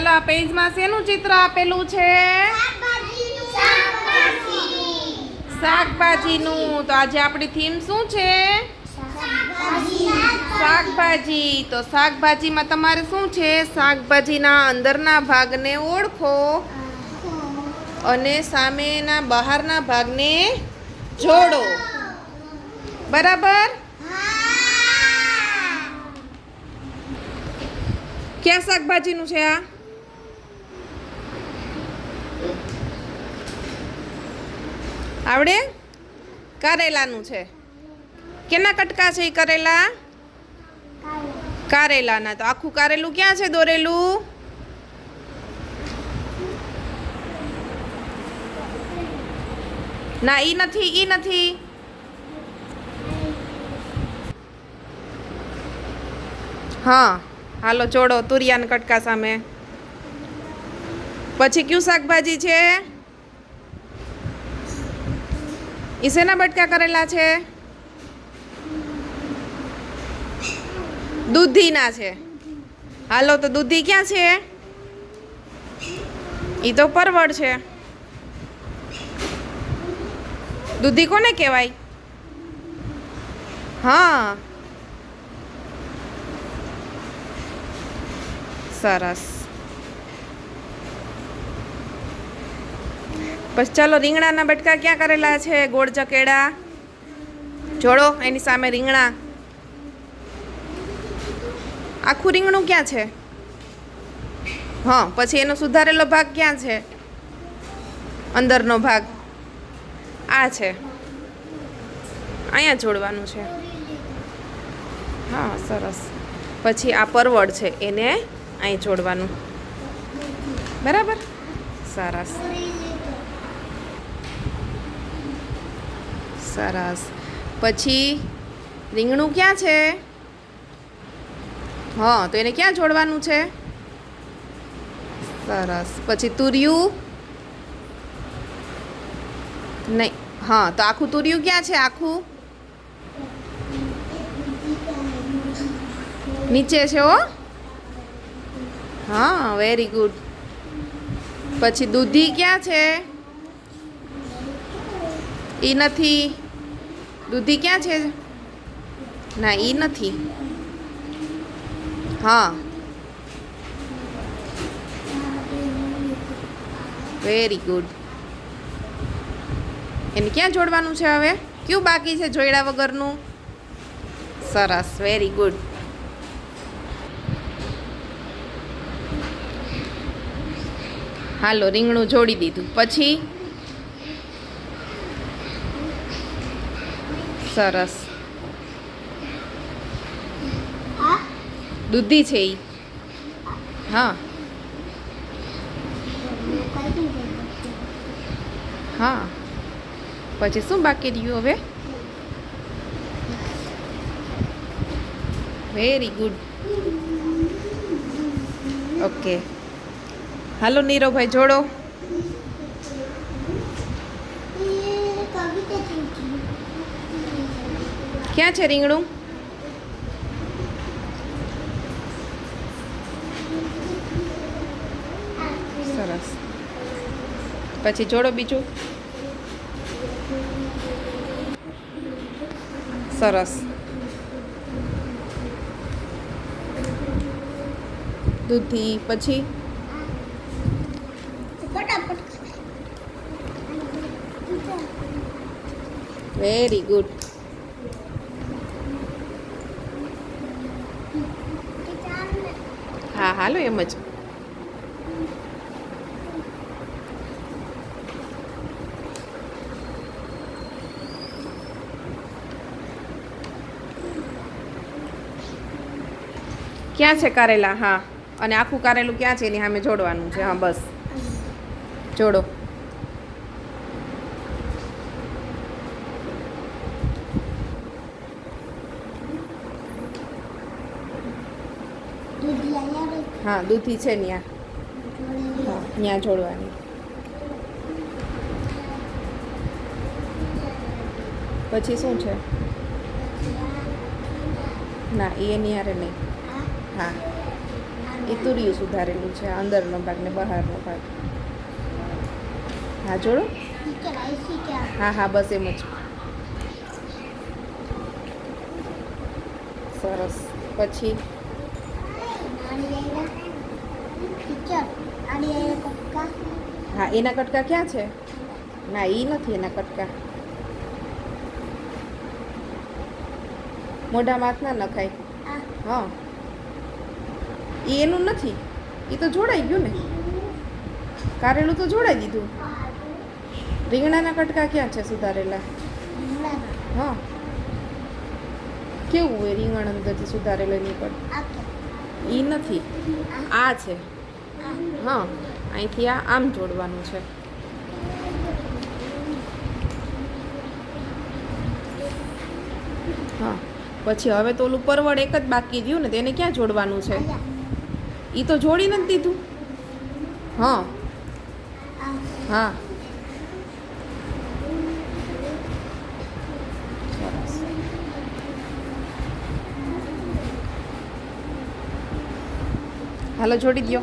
ચાલો આ પેજમાં શેનું ચિત્ર આપેલું છે? શાકભાજીનું. તો આજે આપણી થીમ શું છે? શાકભાજી. તો શાકભાજીમાં તમારે શું છે? શાકભાજીના અંદરના ભાગને ઓળખો. અને સામેના બહારના ભાગને જોડો. બરાબર? ક્યાં શાકભાજીનું છે આ? આવડે? કારેલાનું છે. કેના કટકા છે એ કરેલા? કારેલાના. તો આખું કારેલું ક્યાં છે દોરેલું? ના, ઈ નથી ઈ નથી. હા, હાલો, જોડો તુરિયાન કટકા સામે. પછી કયું શાકભાજી છે? શેના બટકા કરેલા છે. દૂધીના છે. હાલો, તો દૂધી ક્યાં છે? એ તો પરવડ છે. દૂધી કોને કહેવાય? હા. સરસ. પછી ચાલો, રીંગણાના બટકા ક્યાં કરેલા છે? ગોળ ચકેડા. જોડો, એની સામે રીંગણા. આખું રીંગણું ક્યાં છે? હા, પછી એનો સુધારેલો ભાગ ક્યાં છે? અંદરનો ભાગ. આ છે. અહીંયા જોડવાનું છે. હા, સરસ. પછી આ પરવળ છે, એને અહીં જોડવાનું. બરાબર? સરસ. સરસ. પછી રીંગણું ક્યાં છે? હા, તો એને ક્યાં જોડવાનું છે? સરસ. પછી તુરિયું? નહીં. હા, તો આખું તુરિયું ક્યાં છે? આખું? નીચે છે ઓ હા વેરી ગુડ પછી દૂધી ક્યાં છે? એ નથી. દૂધી ક્યાં છે? ના એ નથી. હા. વેરી ગુડ એને ક્યાં જોડવાનું છે હવે? કયું બાકી છે જોડ્યા વગરનું? સરસ વેરી ગુડ હાલો, રીંગણું જોડી દીધું. પછી? સરસ. દૂધી છે એ હા. હા. પછી શું બાકી રહ્યું હવે? વેરી ગુડ ઓકે હાલો નીરવભાઈ જોડો. ક્યાં છે રીંગણું? સરસ. પછી જોડો બીજું. સરસ. દૂધી પછી? વેરી ગુડ હા હાલો એમ જ ક્યાં છે કારેલા? હા. અને આખું કારેલું ક્યાં છે? એની સામે જોડવાનું છે. હા, બસ. જોડો. હા, દૂધી છે ત્યાં હા ત્યાં જોડવાની. પછી શું છે? ના, એ એની હારે નહીં. હા. એ તુરિયું સુધારેલું છે, અંદરનો ભાગ ને બહારનો ભાગ. હા, જોડો. હા હા, બસ એમ જ. સરસ. પછી? હા, એના કટકા ક્યાં છે? ના એ નથી એના કટકા. મોઢામાં હાથ ના નખાય. હા. એ એનું નથી. એ તો જોડાઈ ગયું ને. કારેલું તો જોડાઈ દીધું. રીંગણાના કટકા ક્યાં છે સુધારેલા? હા. કેવું એ રીંગણ અંદરથી સુધારેલા એની પર? એ નથી. આ છે. હા, અહીંથી આ આમ જોડવાનું છે. હા, પછી હવે તો ઓલું પરવડ એક જ બાકી રહ્યું ને તેને ક્યાં જોડવાનું છે? એ તો જોડી નથી દીધું. હા. હા. હાલો જોડી દ્યો.